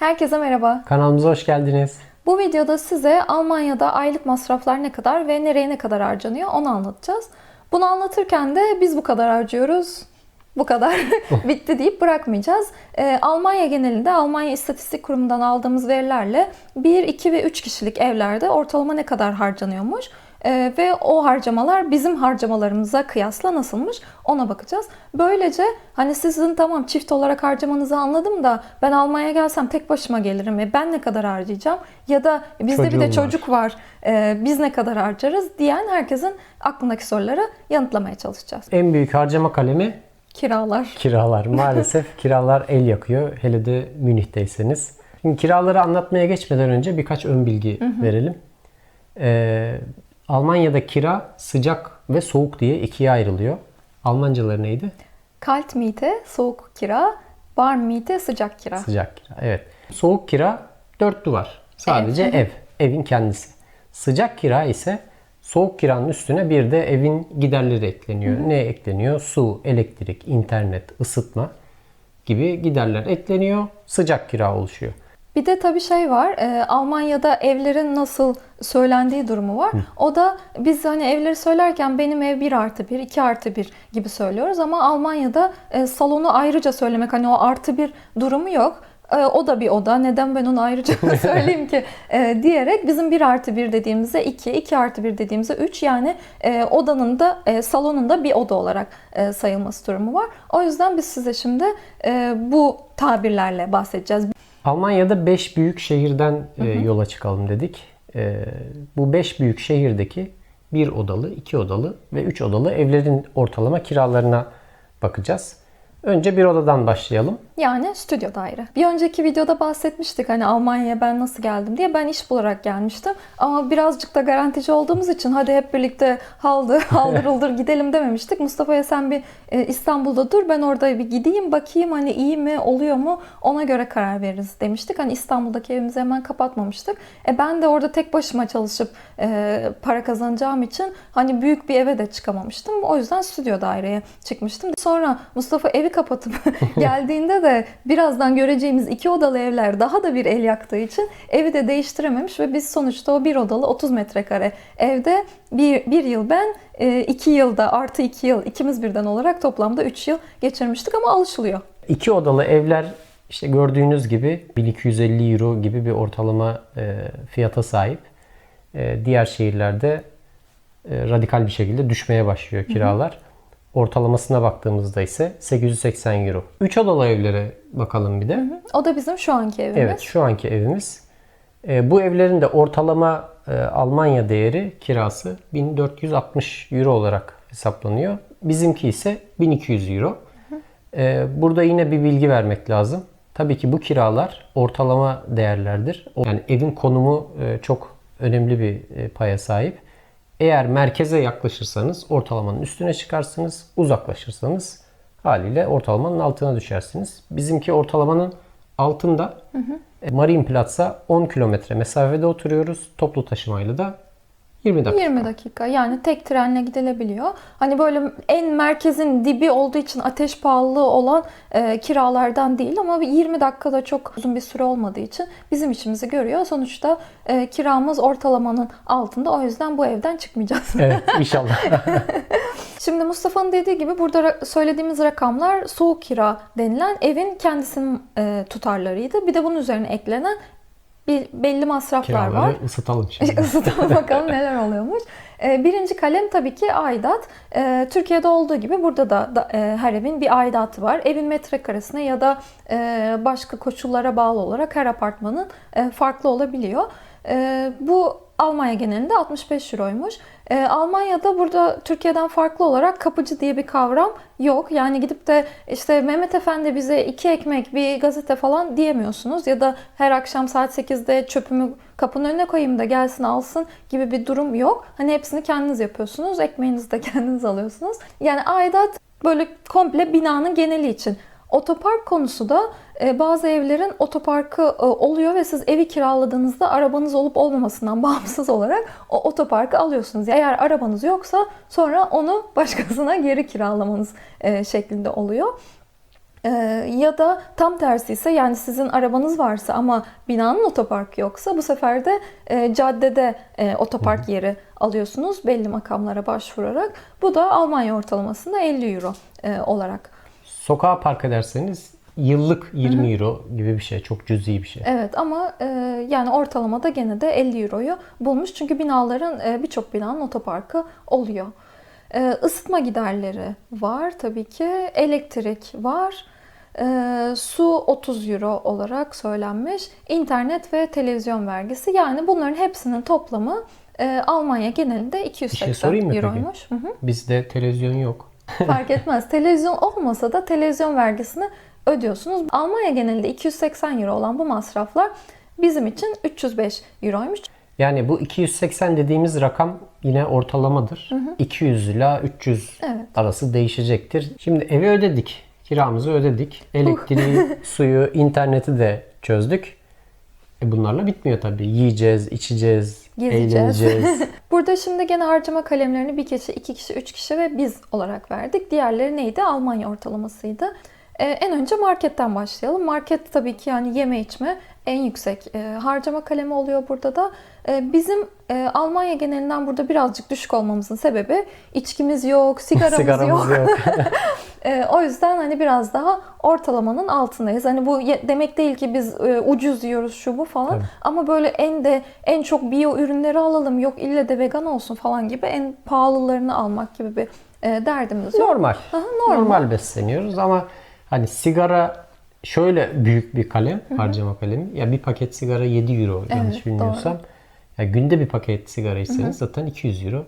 Herkese merhaba. Kanalımıza hoş geldiniz. Bu videoda size Almanya'da aylık masraflar ne kadar ve nereye ne kadar harcanıyor onu anlatacağız. Bunu anlatırken de biz bu kadar harcıyoruz, bu kadar bitti deyip bırakmayacağız. Ee, Almanya genelinde Almanya İstatistik Kurumu'ndan aldığımız verilerle 1, 2 ve 3 kişilik evlerde ortalama ne kadar harcanıyormuş ee, ve o harcamalar bizim harcamalarımıza kıyasla nasılmış ona bakacağız. Böylece hani sizin tamam çift olarak harcamanızı anladım da ben Almanya'ya gelsem tek başıma gelirim ve ben ne kadar harcayacağım ya da bizde bir Çocuğum de var. çocuk var e, biz ne kadar harcarız diyen herkesin aklındaki soruları yanıtlamaya çalışacağız. En büyük harcama kalemi Kiralar. kiralar. Maalesef kiralar el yakıyor. Hele de Münih'teyseniz. Şimdi kiraları anlatmaya geçmeden önce birkaç ön bilgi verelim. Ee, Almanya'da kira sıcak ve soğuk diye ikiye ayrılıyor. Almancaları neydi? Kalt miete, soğuk kira, warm miete, sıcak kira. Sıcak kira. Evet. Soğuk kira dört duvar. Sadece Evet. ev. Evin kendisi. Sıcak kira ise soğuk kiranın üstüne bir de evin giderleri ekleniyor. Ne ekleniyor? Su, elektrik, internet, ısıtma gibi giderler ekleniyor. Sıcak kira oluşuyor. Bir de tabii şey var, e, Almanya'da evlerin nasıl söylendiği durumu var. O da biz hani evleri söylerken benim ev 1 artı 1, 2 artı 1 gibi söylüyoruz. Ama Almanya'da e, salonu ayrıca söylemek hani o artı bir durumu yok. E, o da bir oda. Neden ben onu ayrıca söyleyeyim ki e, diyerek bizim 1 artı 1 dediğimizde 2, 2 artı 1 dediğimizde 3 yani e, odanın da e, salonun da bir oda olarak e, sayılması durumu var. O yüzden biz size şimdi e, bu tabirlerle bahsedeceğiz. Almanya'da 5 büyük şehirden e, yola çıkalım dedik. E, bu 5 büyük şehirdeki bir odalı, iki odalı ve üç odalı evlerin ortalama kiralarına bakacağız. Önce bir odadan başlayalım. Yani stüdyo daire. Bir önceki videoda bahsetmiştik hani Almanya'ya ben nasıl geldim diye. Ben iş bularak gelmiştim. Ama birazcık da garantici olduğumuz için hadi hep birlikte haldır haldır uldur gidelim dememiştik. Mustafa'ya sen bir e, İstanbul'da dur ben orada bir gideyim bakayım hani iyi mi oluyor mu ona göre karar veririz demiştik. Hani İstanbul'daki evimizi hemen kapatmamıştık. E ben de orada tek başıma çalışıp e, para kazanacağım için hani büyük bir eve de çıkamamıştım. O yüzden stüdyo daireye çıkmıştım. Sonra Mustafa evi kapatıp geldiğinde de birazdan göreceğimiz iki odalı evler daha da bir el yaktığı için evi de değiştirememiş ve biz sonuçta o bir odalı 30 metrekare evde bir, bir yıl ben e, iki yılda artı iki yıl ikimiz birden olarak toplamda 3 yıl geçirmiştik ama alışılıyor. İki odalı evler işte gördüğünüz gibi 1250 euro gibi bir ortalama e, fiyata sahip. E, diğer şehirlerde radikal bir şekilde düşmeye başlıyor kiralar. Ortalamasına baktığımızda ise 880 euro. 3 odalı evlere bakalım bir de. O da bizim şu anki evimiz. Evet şu anki evimiz. E, bu evlerin de ortalama e, Almanya değeri kirası 1460 euro olarak hesaplanıyor. Bizimki ise 1200 euro. E, burada yine bir bilgi vermek lazım. Tabii ki bu kiralar ortalama değerlerdir. Yani evin konumu e, çok önemli bir e, paya sahip. Eğer merkeze yaklaşırsanız ortalamanın üstüne çıkarsınız. Uzaklaşırsanız haliyle ortalamanın altına düşersiniz. Bizimki ortalamanın altında. E, Marienplatz'a 10 kilometre mesafede oturuyoruz. Toplu taşımayla da 20 dakika. 20 dakika yani tek trenle gidilebiliyor. Hani böyle en merkezin dibi olduğu için ateş pahalılığı olan e, kiralardan değil ama bir 20 dakikada çok uzun bir süre olmadığı için bizim işimizi görüyor. Sonuçta e, kiramız ortalamanın altında o yüzden bu evden çıkmayacağız. Evet inşallah. Şimdi Mustafa'nın dediği gibi burada ra- söylediğimiz rakamlar soğuk kira denilen evin kendisinin e, tutarlarıydı. Bir de bunun üzerine eklenen bir belli masraflar var. Kiraları ısıtalım şimdi. Isıtalım bakalım neler oluyormuş. Ee, Birinci kalem tabii ki aidat. Ee, Türkiye'de olduğu gibi burada da, da, e, her evin bir aidatı var. Evin metrekaresine ya da e, başka koşullara bağlı olarak her apartmanın e, farklı olabiliyor. E, bu Almanya genelinde 65 euroymuş. E, Almanya'da burada Türkiye'den farklı olarak kapıcı diye bir kavram yok. Yani gidip de işte Mehmet Efendi bize iki ekmek bir gazete falan diyemiyorsunuz. Ya da her akşam saat 8'de çöpümü kapının önüne koyayım da gelsin alsın gibi bir durum yok. Hani hepsini kendiniz yapıyorsunuz. Ekmeğinizi de kendiniz alıyorsunuz. Yani aidat böyle komple binanın geneli için. Otopark konusu da e, bazı evlerin otoparkı e, oluyor ve siz evi kiraladığınızda arabanız olup olmamasından bağımsız olarak o otoparkı alıyorsunuz. Eğer arabanız yoksa sonra onu başkasına geri kiralamanız e, şeklinde oluyor. Ya da tam tersi ise yani sizin arabanız varsa ama binanın otoparkı yoksa bu sefer de caddede otopark yeri alıyorsunuz belli makamlara başvurarak. Bu da Almanya ortalamasında 50 euro olarak. Sokağa park ederseniz yıllık 20 euro gibi bir şey. Çok cüzi bir şey. Evet ama e, yani ortalamada gene de 50 euroyu bulmuş. Çünkü binaların e, birçok binanın otoparkı oluyor. E, ısıtma giderleri var tabii ki. Elektrik var. E, su 30 euro olarak söylenmiş. İnternet ve televizyon vergisi. Yani bunların hepsinin toplamı e, Almanya genelinde 280 şey sorayım mı peki? euroymuş. Hı hı. Bizde televizyon yok. Fark etmez. Televizyon olmasa da televizyon vergisini ödüyorsunuz. Almanya genelinde 280 euro olan bu masraflar bizim için 305 euroymuş. Yani bu 280 dediğimiz rakam yine ortalamadır. 200 ile 300 Evet. arası değişecektir. Şimdi evi ödedik. Kiramızı ödedik. Elektriği, suyu, interneti de çözdük. E bunlarla bitmiyor tabii. Yiyeceğiz, içeceğiz, Gezeceğiz. eğleneceğiz. Burada şimdi gene harcama kalemlerini bir kişi, iki kişi, üç kişi ve biz olarak verdik. Diğerleri neydi? Almanya ortalamasıydı. Ee, en önce marketten başlayalım. Market tabii ki yani yeme içme en yüksek e, harcama kalemi oluyor burada da. E, bizim e, Almanya genelinden burada birazcık düşük olmamızın sebebi içkimiz yok, sigaramız, Sigaramız yok. yok. E, o yüzden hani biraz daha ortalamanın altındayız. Hani bu demek değil ki biz e, ucuz yiyoruz şu bu falan. Tabii. Ama böyle en de en çok biyo ürünleri alalım. Yok ille de vegan olsun falan gibi en pahalılarını almak gibi bir e, derdimiz yok. Normal. Aha, normal. Normal besleniyoruz ama hani sigara şöyle büyük bir kalem, harcama kalemi. Ya bir paket sigara 7 euro yanlış Evet, bilmiyorsam. Ya günde bir paket sigara içseniz zaten 200 euro.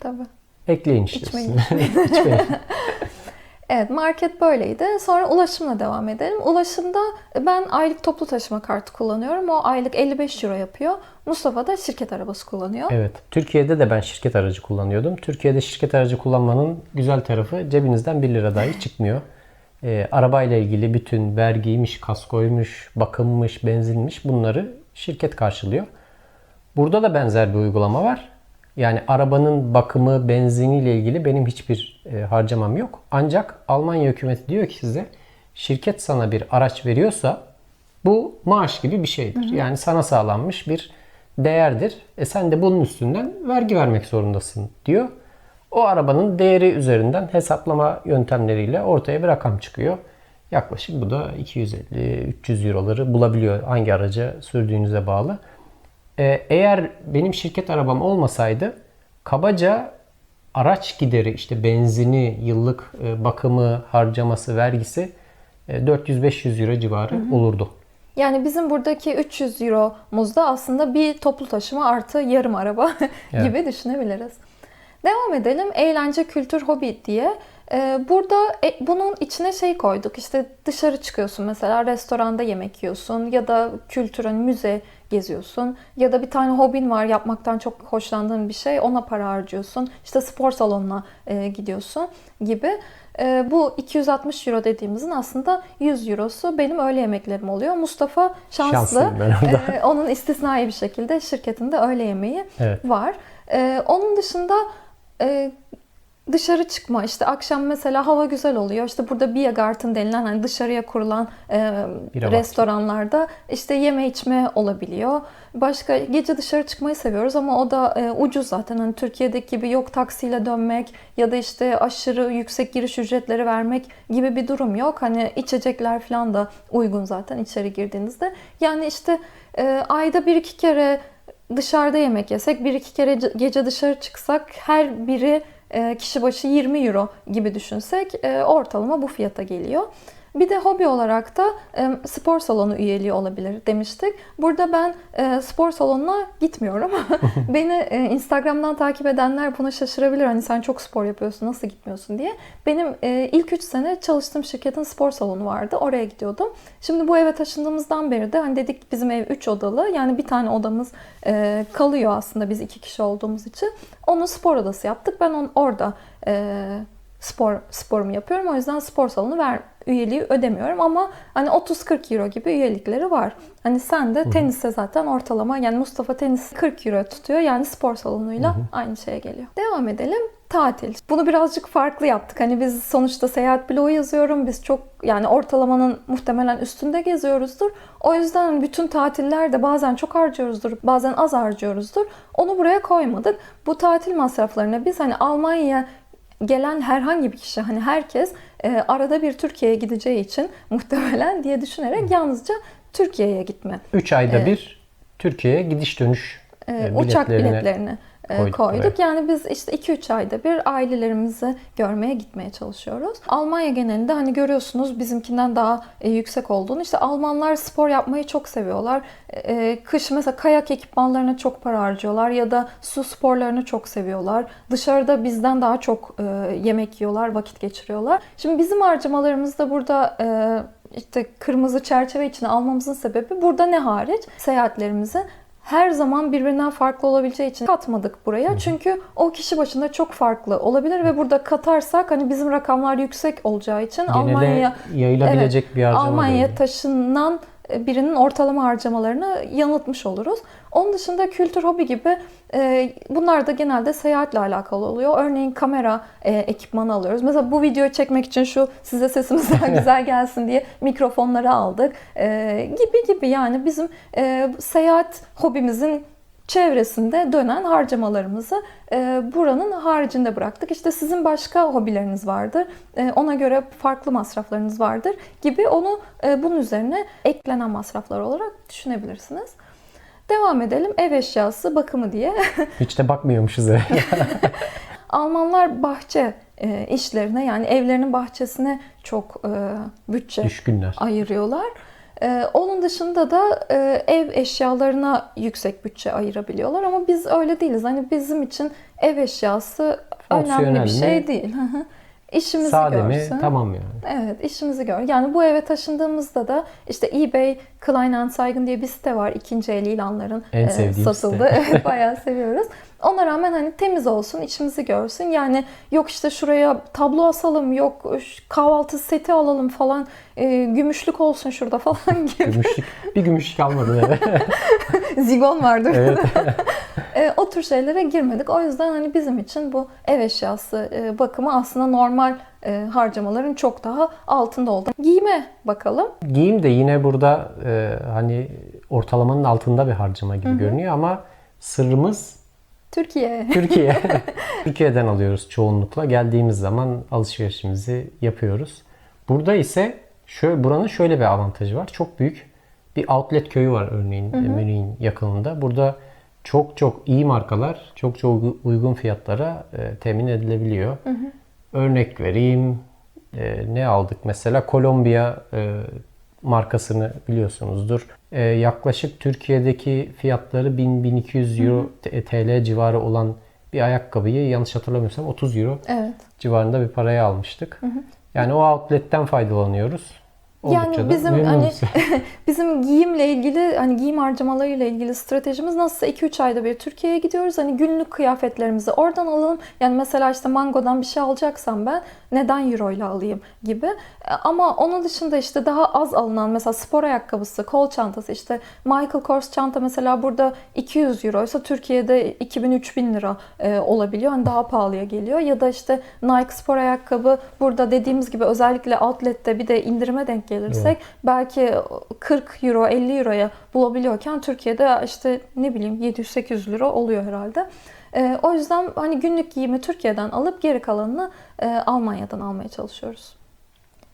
Tabii. Ekleyin işte. İçmeyin. İçmeyin. Evet market böyleydi. Sonra ulaşımla devam edelim. Ulaşımda ben aylık toplu taşıma kartı kullanıyorum. O aylık 55 euro yapıyor. Mustafa da şirket arabası kullanıyor. Evet. Türkiye'de de ben şirket aracı kullanıyordum. Türkiye'de şirket aracı kullanmanın güzel tarafı cebinizden 1 lira dahi çıkmıyor. Ee, arabayla ilgili bütün vergiymiş, kaskoymuş, bakımmış, benzinmiş bunları şirket karşılıyor. Burada da benzer bir uygulama var. Yani arabanın bakımı, benziniyle ilgili benim hiçbir e, harcamam yok. Ancak Almanya hükümeti diyor ki size şirket sana bir araç veriyorsa bu maaş gibi bir şeydir. Yani sana sağlanmış bir değerdir. E sen de bunun üstünden vergi vermek zorundasın diyor. O arabanın değeri üzerinden hesaplama yöntemleriyle ortaya bir rakam çıkıyor. Yaklaşık bu da 250-300 euroları bulabiliyor hangi araca sürdüğünüze bağlı. Ee, eğer benim şirket arabam olmasaydı kabaca araç gideri işte benzini, yıllık e, bakımı, harcaması, vergisi e, 400-500 euro civarı olurdu. Yani bizim buradaki 300 euromuzda aslında bir toplu taşıma artı yarım araba gibi düşünebiliriz. Devam edelim. Eğlence, kültür, hobi diye. Ee, burada e, bunun içine şey koyduk. İşte dışarı çıkıyorsun mesela restoranda yemek yiyorsun ya da kültürün müze geziyorsun ya da bir tane hobin var yapmaktan çok hoşlandığın bir şey ona para harcıyorsun. İşte spor salonuna e, gidiyorsun gibi. E, bu 260 euro dediğimizin aslında 100 eurosu benim öğle yemeklerim oluyor. Mustafa şanslı. Şanslıyım ben orada. E, onun istisnai bir şekilde şirketinde öğle yemeği Evet. var. Onun dışında e, dışarı çıkma işte akşam mesela hava güzel oluyor işte burada Biergarten denilen hani dışarıya kurulan e, Bira restoranlarda işte yeme içme olabiliyor. Başka gece dışarı çıkmayı seviyoruz ama o da e, ucuz zaten hani Türkiye'deki gibi yok taksiyle dönmek ya da işte aşırı yüksek giriş ücretleri vermek gibi bir durum yok. Hani içecekler falan da uygun zaten içeri girdiğinizde. Yani işte e, ayda bir iki kere dışarıda yemek yesek, bir iki kere ce- gece dışarı çıksak her biri e, kişi başı 20 euro gibi düşünsek e, ortalama bu fiyata geliyor. Bir de hobi olarak da e, spor salonu üyeliği olabilir demiştik. Burada ben e, spor salonuna gitmiyorum. Beni e, Instagram'dan takip edenler buna şaşırabilir. Hani sen çok spor yapıyorsun nasıl gitmiyorsun diye. Benim e, ilk 3 sene çalıştığım şirketin spor salonu vardı. Oraya gidiyordum. Şimdi bu eve taşındığımızdan beri de hani dedik bizim ev 3 odalı. Yani bir tane odamız e, kalıyor aslında biz iki kişi olduğumuz için. Onu spor odası yaptık. Ben onu orada e, spor sporumu yapıyorum. O yüzden spor salonu ver üyeliği ödemiyorum ama hani 30-40 euro gibi üyelikleri var. Hani sen de teniste zaten ortalama yani Mustafa tenis 40 euro tutuyor. Yani spor salonuyla aynı şeye geliyor. Devam edelim. Tatil. Bunu birazcık farklı yaptık. Hani biz sonuçta seyahat bloğu yazıyorum. Biz çok yani ortalamanın muhtemelen üstünde geziyoruzdur. O yüzden bütün tatillerde bazen çok harcıyoruzdur, bazen az harcıyoruzdur. Onu buraya koymadık. Bu tatil masraflarına biz hani Almanya'ya gelen herhangi bir kişi hani herkes e, arada bir Türkiye'ye gideceği için muhtemelen diye düşünerek yalnızca Türkiye'ye gitme. 3 ayda Evet. bir Türkiye'ye gidiş dönüş e, e, uçak biletlerini biletlerini e, koyduk koyduk. Yani biz işte 2-3 ayda bir ailelerimizi görmeye gitmeye çalışıyoruz. Almanya genelinde hani görüyorsunuz bizimkinden daha e, yüksek olduğunu. İşte Almanlar spor yapmayı çok seviyorlar. E, kış mesela kayak ekipmanlarına çok para harcıyorlar ya da su sporlarını çok seviyorlar. Dışarıda bizden daha çok e, yemek yiyorlar, vakit geçiriyorlar. Şimdi bizim harcamalarımız da burada e, işte kırmızı çerçeve içine almamızın sebebi burada ne hariç? Seyahatlerimizi her zaman birbirinden farklı olabileceği için katmadık buraya. Çünkü o kişi başında çok farklı olabilir ve burada katarsak hani bizim rakamlar yüksek olacağı için genele Almanya'ya yayılabilecek bir harcama Almanya'ya taşınan birinin ortalama harcamalarını yanıltmış oluruz. Onun dışında kültür, hobi gibi e, bunlar da genelde seyahatle alakalı oluyor. Örneğin kamera e, ekipmanı alıyoruz. Mesela bu videoyu çekmek için şu size sesimiz daha güzel gelsin diye mikrofonları aldık. E, gibi gibi yani bizim e, seyahat hobimizin çevresinde dönen harcamalarımızı e, buranın haricinde bıraktık. İşte sizin başka hobileriniz vardır. E, ona göre farklı masraflarınız vardır gibi onu e, bunun üzerine eklenen masraflar olarak düşünebilirsiniz. Devam edelim. Ev eşyası bakımı diye. Hiç de bakmıyormuşuz eve. Almanlar bahçe e, işlerine yani evlerinin bahçesine çok e, bütçe Düşkünler. ayırıyorlar. Ee, onun dışında da e, ev eşyalarına yüksek bütçe ayırabiliyorlar ama biz öyle değiliz. Hani bizim için ev eşyası önemli bir şey mi? değil. İşimizi Sade görsün. mi? Tamam yani. Evet, işimizi gör. Yani bu eve taşındığımızda da işte eBay, Kleinanzeigen diye bir site var. İkinci el ilanların En e, satıldığı. site. Evet, bayağı seviyoruz. Ona rağmen hani temiz olsun, içimizi görsün. Yani yok işte şuraya tablo asalım, yok kahvaltı seti alalım falan, e, gümüşlük olsun şurada falan gibi. Gümüşlük. bir gümüşlük almadın eve. Zigon vardır. evet. E, o tür şeylere girmedik. O yüzden hani bizim için bu ev eşyası e, bakımı aslında normal e, harcamaların çok daha altında oldu. Giyime bakalım. Giyim de yine burada e, hani ortalamanın altında bir harcama gibi görünüyor ama sırrımız Türkiye. Türkiye. Türkiye'den alıyoruz çoğunlukla. Geldiğimiz zaman alışverişimizi yapıyoruz. Burada ise şöyle buranın şöyle bir avantajı var. Çok büyük bir outlet köyü var örneğin Münih'in yakınında. Burada çok çok iyi markalar çok çok uygun fiyatlara e, temin edilebiliyor. Örnek vereyim. E, ne aldık mesela? Kolombiya e, markasını biliyorsunuzdur. E, yaklaşık Türkiye'deki fiyatları 1000-1200 euro TL civarı olan bir ayakkabıyı yanlış hatırlamıyorsam 30 euro Evet. civarında bir paraya almıştık. Yani o outlet'ten faydalanıyoruz. Oldukça Yani bizim hani bizim giyimle ilgili hani giyim harcamalarıyla ilgili stratejimiz nasılsa 2-3 ayda bir Türkiye'ye gidiyoruz. Hani günlük kıyafetlerimizi oradan alalım. Yani mesela işte Mango'dan bir şey alacaksam ben neden euro ile alayım gibi. E, Ama onun dışında işte daha az alınan mesela spor ayakkabısı, kol çantası işte Michael Kors çanta mesela burada 200 euroysa Türkiye'de 2000-3000 lira e, olabiliyor. Hani daha pahalıya geliyor. Ya da işte Nike spor ayakkabı burada dediğimiz gibi özellikle outlet'te bir de indirime denk gelirsek belki 40 euro 50 euroya bulabiliyorken Türkiye'de işte ne bileyim 700-800 lira oluyor herhalde. E, o yüzden hani günlük giyimi Türkiye'den alıp geri kalanını e, Almanya'dan almaya çalışıyoruz.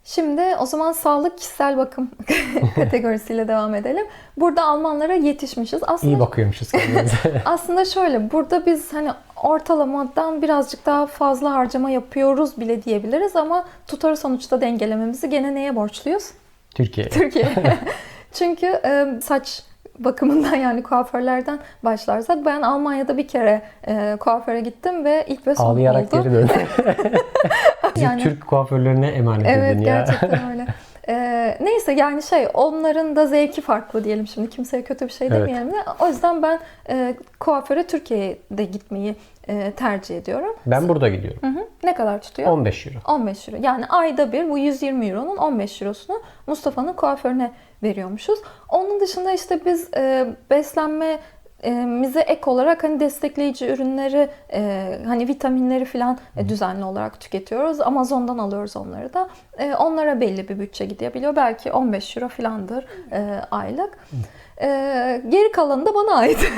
Şimdi o zaman sağlık kişisel bakım kategorisiyle devam edelim. Burada Almanlara yetişmişiz. Aslında İyi bakıyormuşuz kendimize. aslında şöyle burada biz hani ortalamadan birazcık daha fazla harcama yapıyoruz bile diyebiliriz ama tutarı sonuçta dengelememizi gene neye borçluyuz? Türkiye. Türkiye. Çünkü saç bakımından yani kuaförlerden başlarsak ben Almanya'da bir kere e, kuaföre gittim ve ilk ve son Ağlayarak oldu. geri döndü. Bizim Yani- Türk kuaförlerine emanet Evet edin ya. gerçekten öyle. Ee, neyse yani şey onların da zevki farklı diyelim şimdi kimseye kötü bir şey Evet. demeyelim de. O yüzden ben e, kuaföre Türkiye'de gitmeyi e, tercih ediyorum. Ben burada gidiyorum. Hı hı. Ne kadar tutuyor? 15 euro. 15 euro. Yani ayda bir bu 120 euronun 15 eurosunu Mustafa'nın kuaförüne veriyormuşuz. Onun dışında işte biz e, beslenme mize ek olarak hani destekleyici ürünleri e, hani vitaminleri falan e, düzenli olarak tüketiyoruz. Amazon'dan alıyoruz onları da. E, onlara belli bir bütçe gidebiliyor. Belki 15 euro falandır e, aylık. E, geri kalanı da bana ait.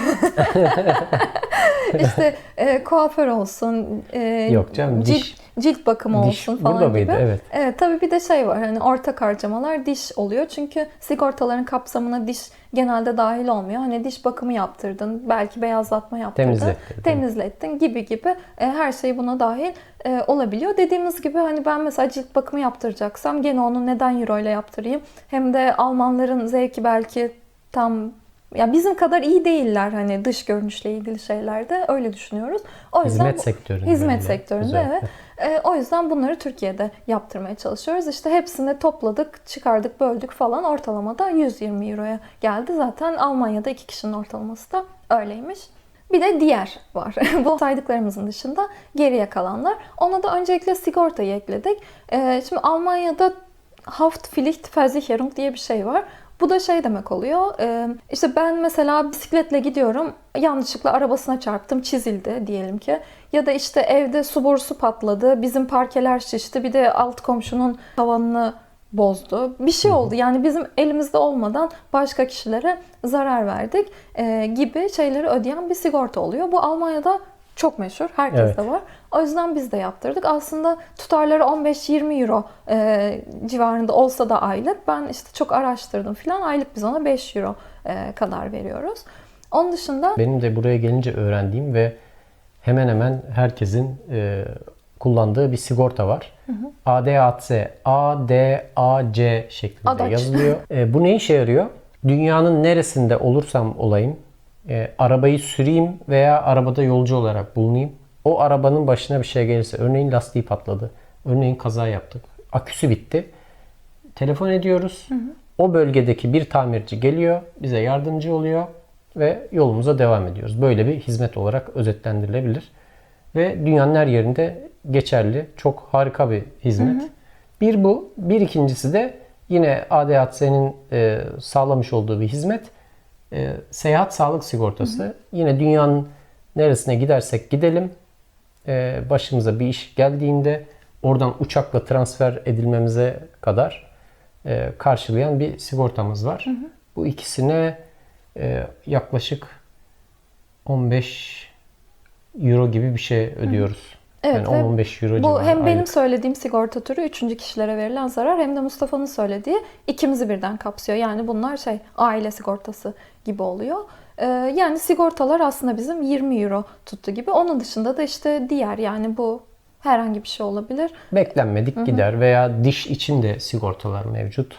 işte e, kuaför olsun, e, Yok canım, cilt, diş- cilt bakımı Diş olsun falan burada gibi. mıydı? Evet. Evet tabii bir de şey var hani ortak harcamalar diş oluyor. Çünkü sigortaların kapsamına diş genelde dahil olmuyor. Hani diş bakımı yaptırdın, belki beyazlatma yaptırdın, Temizlettirdin. temizlettin gibi gibi e, her şey buna dahil e, olabiliyor. Dediğimiz gibi hani ben mesela cilt bakımı yaptıracaksam gene onu neden euro ile yaptırayım? Hem de Almanların zevki belki tam ya bizim kadar iyi değiller hani dış görünüşle ilgili şeylerde öyle düşünüyoruz. O yüzden Hizmet sektöründe. Hizmet öyle sektöründe özellikle. evet. E, o yüzden bunları Türkiye'de yaptırmaya çalışıyoruz. İşte hepsini topladık, çıkardık, böldük falan ortalamada 120 euroya geldi. Zaten Almanya'da iki kişinin ortalaması da öyleymiş. Bir de diğer var. Bu saydıklarımızın dışında geriye kalanlar. Ona da öncelikle sigortayı ekledik. E, şimdi Almanya'da Haftpflichtversicherung diye bir şey var. Bu da şey demek oluyor. e, işte ben mesela bisikletle gidiyorum. Yanlışlıkla arabasına çarptım, çizildi diyelim ki. Ya da işte evde su borusu patladı, bizim parkeler şişti, bir de alt komşunun tavanını bozdu. Bir şey oldu. Yani bizim elimizde olmadan başka kişilere zarar verdik e, gibi şeyleri ödeyen bir sigorta oluyor. Bu Almanya'da çok meşhur. Herkeste Evet. var. O yüzden biz de yaptırdık. Aslında tutarları 15-20 euro e, civarında olsa da aylık. Ben işte çok araştırdım falan. Aylık biz ona 5 euro e, kadar veriyoruz. Onun dışında Benim de buraya gelince öğrendiğim ve hemen hemen herkesin e, kullandığı bir sigorta var. ADAC, ADAC şeklinde Adaç. yazılıyor. E, bu ne işe yarıyor? Dünyanın neresinde olursam olayım, e, arabayı süreyim veya arabada yolcu olarak bulunayım. O arabanın başına bir şey gelirse, örneğin lastiği patladı, örneğin kaza yaptık, aküsü bitti. Telefon ediyoruz. O bölgedeki bir tamirci geliyor, bize yardımcı oluyor ve yolumuza devam ediyoruz. Böyle bir hizmet olarak özetlendirilebilir. Ve dünyanın her yerinde geçerli. Çok harika bir hizmet. Bir bu. Bir ikincisi de yine ADAC'nin e, sağlamış olduğu bir hizmet. E, seyahat sağlık sigortası. Yine dünyanın neresine gidersek gidelim. e, başımıza bir iş geldiğinde oradan uçakla transfer edilmemize kadar e, karşılayan bir sigortamız var. Bu ikisine e, yaklaşık 15 euro gibi bir şey ödüyoruz. Evet, yani ve 10-15 euro bu civarı hem benim aylık. söylediğim sigorta türü üçüncü kişilere verilen zarar hem de Mustafa'nın söylediği ikimizi birden kapsıyor. Yani bunlar şey aile sigortası gibi oluyor. Ee, yani sigortalar aslında bizim 20 euro tuttu gibi. Onun dışında da işte diğer yani bu herhangi bir şey olabilir. Beklenmedik gider veya diş için de sigortalar mevcut.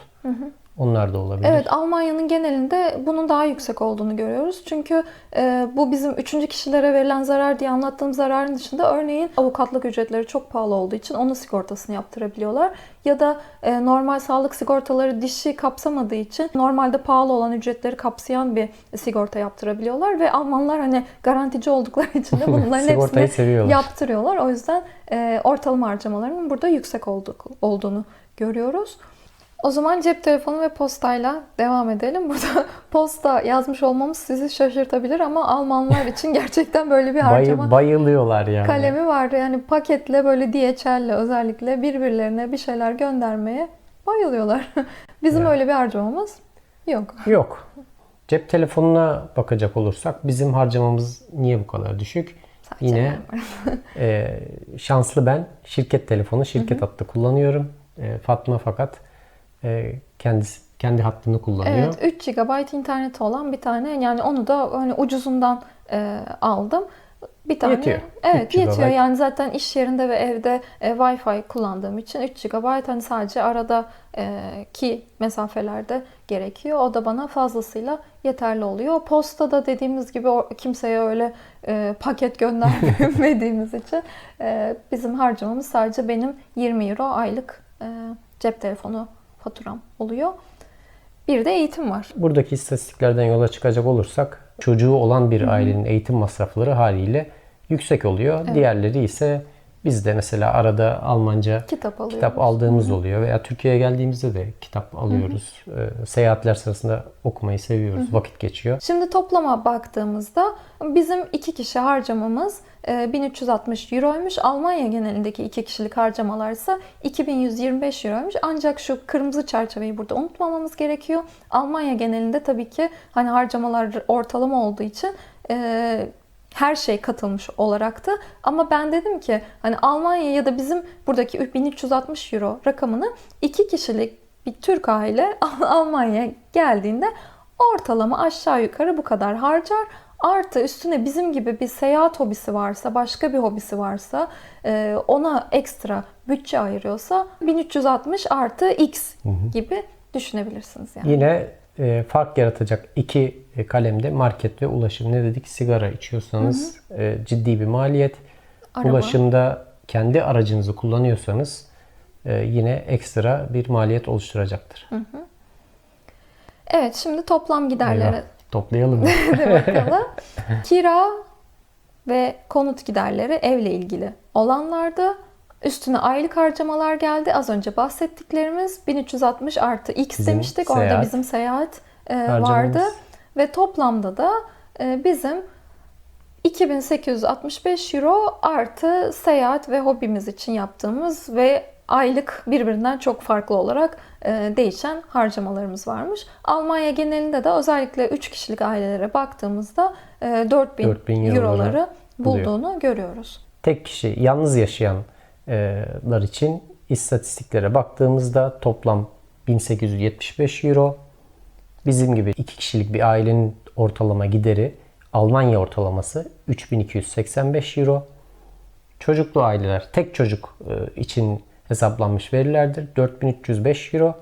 Onlar da olabilir. Evet Almanya'nın genelinde bunun daha yüksek olduğunu görüyoruz. Çünkü e, bu bizim üçüncü kişilere verilen zarar diye anlattığım zararın dışında örneğin avukatlık ücretleri çok pahalı olduğu için onun sigortasını yaptırabiliyorlar. Ya da e, normal sağlık sigortaları dişi kapsamadığı için normalde pahalı olan ücretleri kapsayan bir sigorta yaptırabiliyorlar. Ve Almanlar hani garantici oldukları için de bunların hepsini seviyorlar. yaptırıyorlar. O yüzden e, ortalama harcamalarının burada yüksek olduk, olduğunu görüyoruz. O zaman cep telefonu ve postayla devam edelim. Burada posta yazmış olmamız sizi şaşırtabilir ama Almanlar için gerçekten böyle bir harcama bayılıyorlar yani. kalemi var. Yani paketle böyle DHL'le özellikle birbirlerine bir şeyler göndermeye bayılıyorlar. Bizim Ya. öyle bir harcamamız yok. Yok. Cep telefonuna bakacak olursak bizim harcamamız niye bu kadar düşük? Sadece Yine e, şanslı ben şirket telefonu, şirket hattı kullanıyorum. E, Fatma fakat e, kendisi kendi hattını kullanıyor. Evet 3 GB interneti olan bir tane yani onu da hani ucuzundan e, aldım. Bir tane Yetiyor. Evet 3 yetiyor. Yani zaten iş yerinde ve evde e, Wi-Fi kullandığım için 3 GB hani sadece arada e, ki mesafelerde gerekiyor. O da bana fazlasıyla yeterli oluyor. Postada dediğimiz gibi o- kimseye öyle e, paket göndermediğimiz için e, bizim harcamamız sadece benim 20 euro aylık e, cep telefonu faturam oluyor. Bir de eğitim var. Buradaki istatistiklerden yola çıkacak olursak çocuğu olan bir ailenin eğitim masrafları haliyle yüksek oluyor. Diğerleri ise biz de mesela arada Almanca Kitap alıyoruz. kitap aldığımız oluyor veya Türkiye'ye geldiğimizde de kitap alıyoruz. Ee, seyahatler sırasında okumayı seviyoruz. Vakit geçiyor. Şimdi toplama baktığımızda bizim iki kişi harcamamız e, 1360 euroymuş. Almanya genelindeki iki kişilik harcamalar ise 2125 euroymuş. Ancak şu kırmızı çerçeveyi burada unutmamamız gerekiyor. Almanya genelinde tabii ki hani harcamalar ortalama olduğu için e, her şey katılmış olaraktı. Ama ben dedim ki hani Almanya ya da bizim buradaki 1360 euro rakamını iki kişilik bir Türk aile Almanya'ya geldiğinde ortalama aşağı yukarı bu kadar harcar. Artı üstüne bizim gibi bir seyahat hobisi varsa, başka bir hobisi varsa, e, ona ekstra bütçe ayırıyorsa 1360 artı X gibi düşünebilirsiniz yani. Yine e, fark yaratacak iki kalemde market ve ulaşım. Ne dedik? Sigara içiyorsanız e, ciddi bir maliyet. Araba. Ulaşımda kendi aracınızı kullanıyorsanız e, yine ekstra bir maliyet oluşturacaktır. Evet şimdi toplam giderlere Eyvah, Toplayalım bakalım. Kira ve konut giderleri evle ilgili olanlarda üstüne aylık harcamalar geldi. Az önce bahsettiklerimiz 1360 artı X Bizim demiştik. Orada seyahat bizim seyahat e, vardı. Ve toplamda da e, bizim 2865 euro artı seyahat ve hobimiz için yaptığımız ve aylık birbirinden çok farklı olarak e, değişen harcamalarımız varmış. Almanya genelinde de özellikle 3 kişilik ailelere baktığımızda e, 4000, 4000 euroları euroları buluyor. bulduğunu görüyoruz. Tek kişi yalnız yaşayanlar için istatistiklere baktığımızda toplam 1875 euro. Bizim gibi iki kişilik bir ailenin ortalama gideri Almanya ortalaması 3285 euro. Çocuklu aileler tek çocuk e, için hesaplanmış verilerdir. 4305 euro.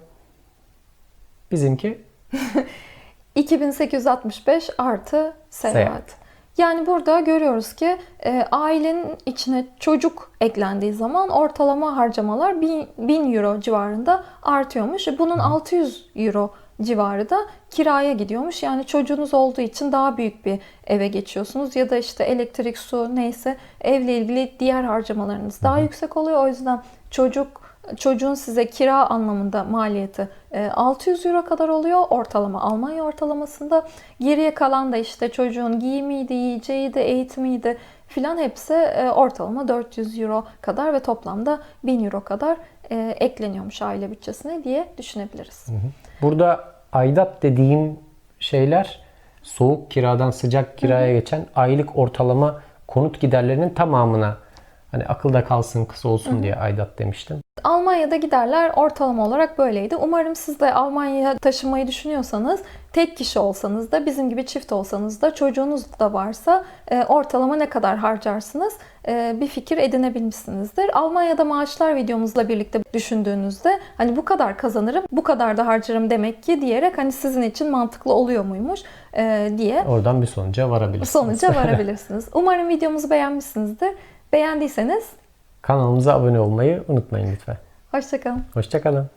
Bizimki 2865 artı seyahat. Seyahat. Yani burada görüyoruz ki e, ailenin içine çocuk eklendiği zaman ortalama harcamalar 1000, 1000 euro civarında artıyormuş. Bunun 600 euro civarı da kiraya gidiyormuş. Yani çocuğunuz olduğu için daha büyük bir eve geçiyorsunuz ya da işte elektrik, su neyse evle ilgili diğer harcamalarınız daha yüksek oluyor. O yüzden çocuk çocuğun size kira anlamında maliyeti e, 600 euro kadar oluyor ortalama Almanya ortalamasında. Geriye kalan da işte çocuğun giyimiydi, yiyeceğiydi, eğitimiydi filan hepsi e, ortalama 400 euro kadar ve toplamda 1000 euro kadar e, ekleniyormuş aile bütçesine diye düşünebiliriz. Burada aidat dediğim şeyler soğuk kiradan sıcak kiraya geçen aylık ortalama konut giderlerinin tamamına hani akılda kalsın kısa olsun diye aidat demiştim. Almanya'da giderler ortalama olarak böyleydi. Umarım siz de Almanya'ya taşınmayı düşünüyorsanız tek kişi olsanız da bizim gibi çift olsanız da çocuğunuz da varsa e, ortalama ne kadar harcarsınız e, bir fikir edinebilmişsinizdir. Almanya'da maaşlar videomuzla birlikte düşündüğünüzde hani bu kadar kazanırım bu kadar da harcarım demek ki diyerek hani sizin için mantıklı oluyor muymuş e, diye Oradan bir sonuca varabilirsiniz. sonuca varabilirsiniz. Umarım videomuzu beğenmişsinizdir. Beğendiyseniz Kanalımıza abone olmayı unutmayın lütfen. hoşçakalın. Hoşçakalın.